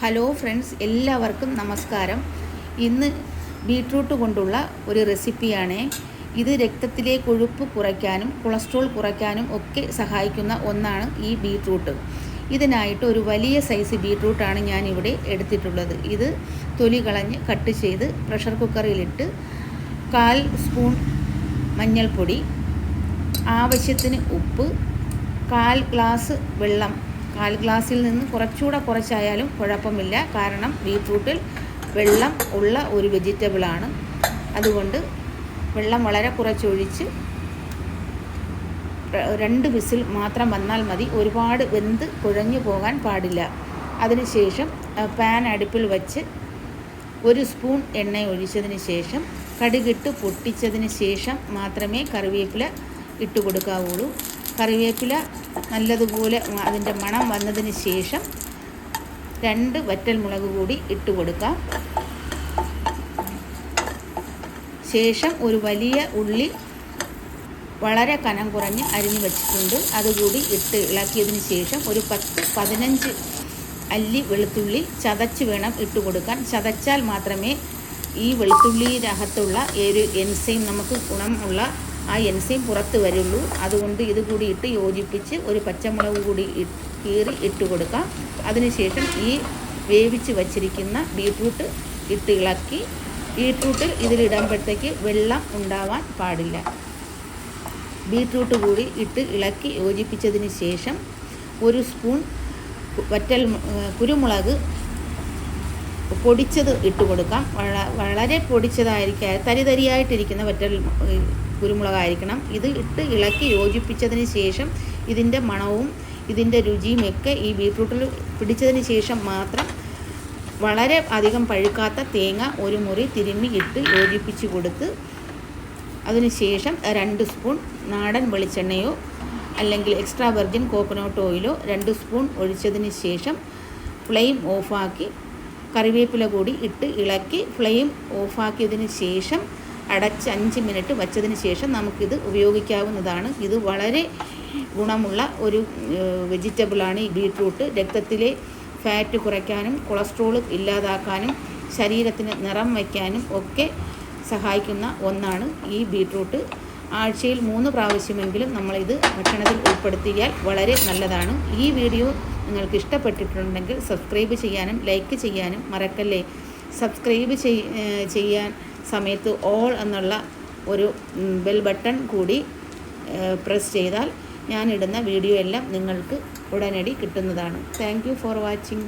Hello friends എല്ലാവർക്കും നമസ്കാരം. ഇന്ന് ബീട്രൂട്ട് കൊണ്ടുള്ള ഒരു റെസിപ്പിയാണ്. ഇത് രക്തത്തിലെ കൊഴുപ്പ് കുറയ്ക്കാനും കൊളസ്ട്രോൾ കുറയ്ക്കാനും ഒക്കെ സഹായിക്കുന്ന ഒന്നാണ് ഈ ബീട്രൂട്ട്. ഇതിനായിട്ട് ഒരു വലിയ സൈസ് ബീട്രൂട്ടാണ് ഞാനിവിടെ എടുത്തിട്ടുള്ളത്. ഇത് തൊലി കളഞ്ഞ് കട്ട് ചെയ്ത് പ്രഷർ കുക്കറിലിട്ട് കാൽ സ്പൂൺ മഞ്ഞൾപ്പൊടി ആവശ്യത്തിന് ഉപ്പ് കാൽ ഗ്ലാസ് വെള്ളം കാൽ ഗ്ലാസ്സിൽ നിന്ന് കുറച്ചുകൂടെ കുറച്ചായാലും കുഴപ്പമില്ല. കാരണം ബീട്രൂട്ടിൽ വെള്ളം ഉള്ള ഒരു വെജിറ്റബിളാണ്. അതുകൊണ്ട് വെള്ളം വളരെ കുറച്ചൊഴിച്ച് രണ്ട് വിസിൽ മാത്രം വന്നാൽ മതി. ഒരുപാട് വെന്ത് കുഴഞ്ഞു പോകാൻ പാടില്ല. അതിനുശേഷം പാൻ അടുപ്പിൽ വച്ച് ഒരു സ്പൂൺ എണ്ണ ഒഴിച്ചതിന് ശേഷം കടുകിട്ട് പൊട്ടിച്ചതിന് ശേഷം മാത്രമേ കറിവേപ്പില ഇട്ട് കൊടുക്കാവുള്ളൂ. കറിവേപ്പില നല്ലതുപോലെ അതിന്റെ മണം വന്നതിന് ശേഷം രണ്ട് വറ്റൽ മുളക് കൂടി ഇട്ട് കൊടുക്കാം. ശേഷം ഒരു വലിയ ഉള്ളി വളരെ കനം കുറഞ്ഞ് അരിഞ്ഞു വെച്ചിട്ടുണ്ട്. അതുകൂടി ഇട്ട് ഇളക്കിയതിന് ശേഷം ഒരു പത്ത് പതിനഞ്ച് അല്ലി വെളുത്തുള്ളി ചതച്ച് വേണം ഇട്ട് കൊടുക്കാൻ. ചതച്ചാൽ മാത്രമേ ഈ വെളുത്തുള്ളിയിനകത്തുള്ള ഒരു എൻസൈം നമുക്ക് ഗുണമുള്ള ആ എൻസൈം പുറത്ത് വരുള്ളൂ. അതുകൊണ്ട് ഇത് കൂടി ഇട്ട് യോജിപ്പിച്ച് ഒരു പച്ചമുളക് കൂടി കീറി ഇട്ട് കൊടുക്കാം. അതിനുശേഷം ഈ വേവിച്ച് വച്ചിരിക്കുന്ന ബീട്രൂട്ട് ഇട്ട് ഇളക്കി. ബീട്രൂട്ടിൽ ഇതിലിടുമ്പോഴത്തേക്ക് വെള്ളം ഉണ്ടാവാൻ പാടില്ല. ബീട്രൂട്ട് കൂടി ഇട്ട് ഇളക്കി യോജിപ്പിച്ചതിന് ശേഷം ഒരു സ്പൂൺ വറ്റൽ കുരുമുളക് പൊടിച്ചത് ഇട്ട് കൊടുക്കാം. വള- വളരെ പൊടിച്ചതായിരിക്കും തരി തരിയായിട്ടിരിക്കുന്ന വറ്റൽ കുരുമുളകായിരിക്കണം. ഇത് ഇട്ട് ഇളക്കി യോജിപ്പിച്ചതിന് ശേഷം ഇതിന്റെ മണവും ഇതിന്റെ രുചിയും ഒക്കെ ഈ ബീട്രൂട്ടിൽ പിടിച്ചതിന് ശേഷം മാത്രം വളരെ അധികം പഴുക്കാത്ത തേങ്ങ ഒരു മുറി തിരുമ്മി ഇട്ട് യോജിപ്പിച്ച് കൊടുത്ത് അതിനുശേഷം രണ്ട് സ്പൂൺ നാടൻ വെളിച്ചെണ്ണയോ അല്ലെങ്കിൽ എക്സ്ട്രാ വെർജിൻ കോക്കനട്ട് ഓയിലോ രണ്ട് സ്പൂൺ ഒഴിച്ചതിന് ശേഷം ഫ്ലെയിം ഓഫാക്കി കറിവേപ്പില കൂടി ഇട്ട് ഇളക്കി ഫ്ലെയിം ഓഫാക്കിയതിന് ശേഷം അടച്ച് അഞ്ച് മിനിറ്റ് വച്ചതിന് ശേഷം നമുക്കിത് ഉപയോഗിക്കാവുന്നതാണ്. ഇത് വളരെ ഗുണമുള്ള ഒരു വെജിറ്റബിളാണ് ഈ ബീട്രൂട്ട് രക്തത്തിലെ ഫാറ്റ് കുറയ്ക്കാനും കൊളസ്ട്രോൾ ഇല്ലാതാക്കാനും ശരീരത്തിന് നിറം വയ്ക്കാനും ഒക്കെ സഹായിക്കുന്ന ഒന്നാണ് ഈ ബീട്രൂട്ട്. ആഴ്ചയിൽ മൂന്ന് പ്രാവശ്യമെങ്കിലും നമ്മളിത് ഭക്ഷണത്തിൽ ഉൾപ്പെടുത്തിയാൽ വളരെ നല്ലതാണ്. ഈ വീഡിയോ നിങ്ങൾക്ക് ഇഷ്ടപ്പെട്ടിട്ടുണ്ടെങ്കിൽ സബ്സ്ക്രൈബ് ചെയ്യാനും ലൈക്ക് ചെയ്യാനും മറക്കല്ലേ? സബ്സ്ക്രൈബ് ചെയ് ചെയ്യാൻ സമയത്ത് ഓൾ എന്നുള്ള ഒരു ബെൽ ബട്ടൺ കൂടി പ്രസ് ചെയ്താൽ ഞാനിടുന്ന വീഡിയോ എല്ലാം നിങ്ങൾക്ക് ഉടനടി കിട്ടുന്നതാണ്. Thank for watching